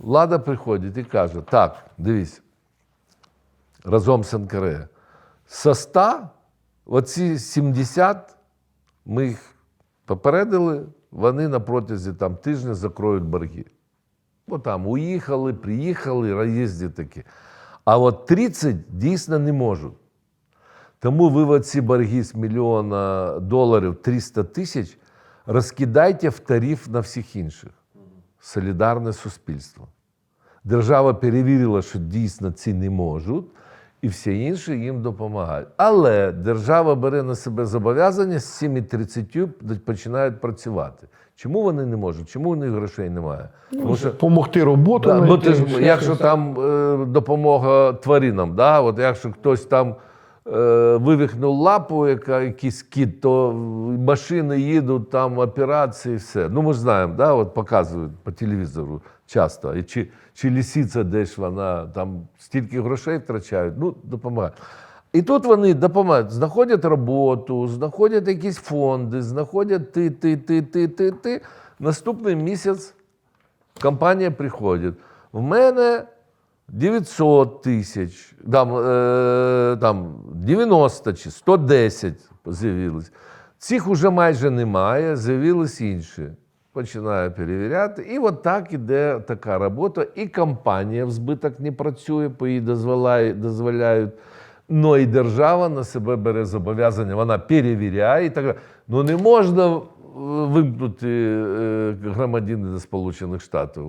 влада приходить і каже: так, дивись, разом з НКРЕ. Со 100, оці 70, ми їх попередили, вони на протязі там, тижня закроють борги. Бо там уїхали, приїхали, роз'їзді такі. А от 30 дійсно не можуть. Тому ви в ці борги з мільйона доларів 300 тисяч розкидайте в тариф на всіх інших. Солідарне суспільство. Держава перевірила, що дійсно ці не можуть, і всі інші їм допомагають. Але держава бере на себе зобов'язання з цими 30 починають працювати. Чому вони не можуть? Чому у них грошей немає? Тому що Помогти роботу. Да, ну, ти ж, якщо там е, допомога тваринам, да? От якщо хтось там вивихнув лапу, яка, якийсь кіт, то машини їдуть, там операції, все. Ну ми ж знаємо, да? от показують по телевізору часто. І чи, чи лісиця десь вона там стільки грошей втрачають, ну допомагає. І тут вони допомагають, знаходять роботу, знаходять якісь фонди, знаходять ти, ти, ти, ти, ти, ти. Наступний місяць компанія приходить. В мене 900 тисяч, там, е, там 90 чи 110 з'явилось. Цих уже майже немає, з'явились інші. Починаю перевіряти. І от так іде така робота. І компанія в збиток не працює, бо їй дозволяють, дозволяють. Ну і держава на себе бере зобов'язання, вона перевіряє і так далі. Ну не можна е, вимкнути е, громадянина Сполучених Штатів.